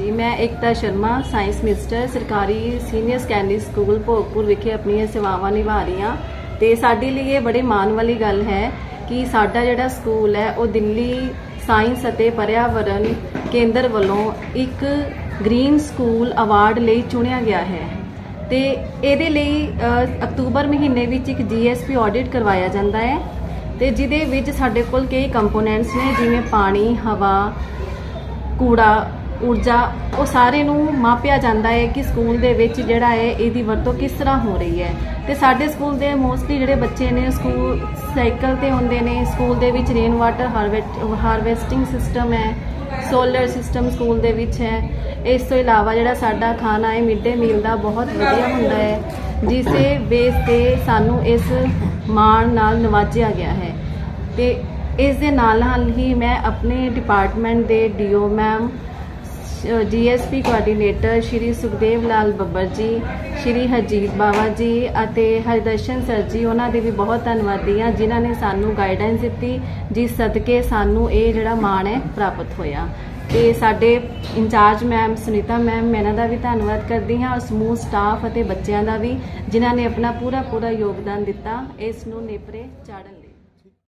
ਮੈਂ Ekta Sharma, science mister ਸਰਕਾਰੀ senior secondary school Bhogpur ਵਿਖੇ ਆਪਣੀਆਂ ਸੇਵਾਵਾਂ ਨਿਭਾ ਰਹੀ ਹਾਂ। ਤੇ ਸਾਡੇ ਲਈ ਇਹ ਬੜੇ ਮਾਣ ਵਾਲੀ ਗੱਲ ਹੈ ਕਿ ਸਾਡਾ ਜਿਹੜਾ ਸਕੂਲ ਹੈ, ਉਹ ਦਿੱਲੀ ਸਾਇੰਸ ਅਤੇ ਪਰਿਆਵਰਣ ਕੇਂਦਰ ਵੱਲੋਂ ਇੱਕ ਗ੍ਰੀਨ ਸਕੂਲ ਅਵਾਰਡ ਲਈ ਚੁਣਿਆ ਗਿਆ ਹੈ। ਤੇ ਇਹਦੇ ਲਈ ਅਕਤੂਬਰ ਮਹੀਨੇ ਵਿੱਚ ਇੱਕ ਜੀਐਸਪੀ ਆਡਿਟ ਕਰਵਾਇਆ ਜਾਂਦਾ ਹੈ। ਤੇ ਜਿਹਦੇ ਵਿੱਚ ਸਾਡੇ ਕੋਲ ਕਈ ਕੰਪੋਨੈਂਟਸ ਨੇ, ਜਿਵੇਂ ਪਾਣੀ, ਹਵਾ, ਕੂੜਾ ਊਰਜਾ, ਉਹ ਸਾਰੇ ਨੂੰ ਮਾਪਿਆ ਜਾਂਦਾ ਹੈ ਕਿ ਸਕੂਲ ਦੇ ਵਿੱਚ ਜਿਹੜਾ ਹੈ ਇਹਦੀ ਵਰਤੋਂ ਕਿਸ ਤਰ੍ਹਾਂ ਹੋ ਰਹੀ ਹੈ। ਤੇ ਸਾਡੇ ਸਕੂਲ ਦੇ ਮੋਸਟਲੀ ਜਿਹੜੇ ਬੱਚੇ ਨੇ, ਸਕੂਲ ਸਾਈਕਲ ਤੇ ਹੁੰਦੇ ਨੇ, ਸਕੂਲ ਦੇ ਵਿੱਚ ਰੇਨ ਵਾਟਰ ਹਾਰਵੈਸਟਿੰਗ ਸਿਸਟਮ ਹੈ ਸੋਲਰ ਸਿਸਟਮ ਸਕੂਲ ਦੇ ਵਿੱਚ ਹੈ। ਇਸ ਤੋਂ ਇਲਾਵਾ ਜਿਹੜਾ ਸਾਡਾ ਖਾਣਾ ਹੈ ਮਿਡ ਡੇ ਮੀਲ ਦਾ ਬਹੁਤ ਵਧੀਆ ਹੁੰਦਾ ਹੈ, ਜਿਸੇ ਬੇਸ ਤੇ ਸਾਨੂੰ ਇਸ ਮਾਣ ਨਾਲ ਨਵਾਜਿਆ ਗਿਆ ਹੈ। ਤੇ ਇਸ ਦੇ ਨਾਲ ਨਾਲ ਹੀ ਮੈਂ ਆਪਣੇ ਡਿਪਾਰਟਮੈਂਟ ਦੇ DO ma'am GSP coordinator Shri Sukhdev Lal Babbar ji, Shri Harjeet Bawa ji ਅਤੇ ਹਰਦਰਸ਼ਨ ਸਰ ਜੀ, ਉਹਨਾਂ ਦੇ ਵੀ ਬਹੁਤ ਧੰਨਵਾਦੀ ਹਾਂ, ਜਿਨ੍ਹਾਂ ਨੇ ਸਾਨੂੰ ਗਾਈਡੈਂਸ ਦਿੱਤੀ, ਜਿਸ ਸਦਕੇ ਸਾਨੂੰ ਇਹ ਜਿਹੜਾ ਮਾਣ ਹੈ ਪ੍ਰਾਪਤ ਹੋਇਆ। ਤੇ ਸਾਡੇ ਇੰਚਾਰਜ ਮੈਮ ਸੁਨੀਤਾ ਮੈਮ ਮੈਂ ਇਹਨਾਂ ਦਾ ਵੀ ਧੰਨਵਾਦ ਕਰਦੀ ਹਾਂ, ਔਰ ਸਮੂਹ ਸਟਾਫ ਅਤੇ ਬੱਚਿਆਂ ਦਾ ਵੀ, ਜਿਨ੍ਹਾਂ ਨੇ ਆਪਣਾ ਪੂਰਾ ਪੂਰਾ ਯੋਗਦਾਨ ਦਿੱਤਾ, ਇਸ ਨੂੰ ਨੇਪਰੇ ਚਾੜਨ ਲਈ।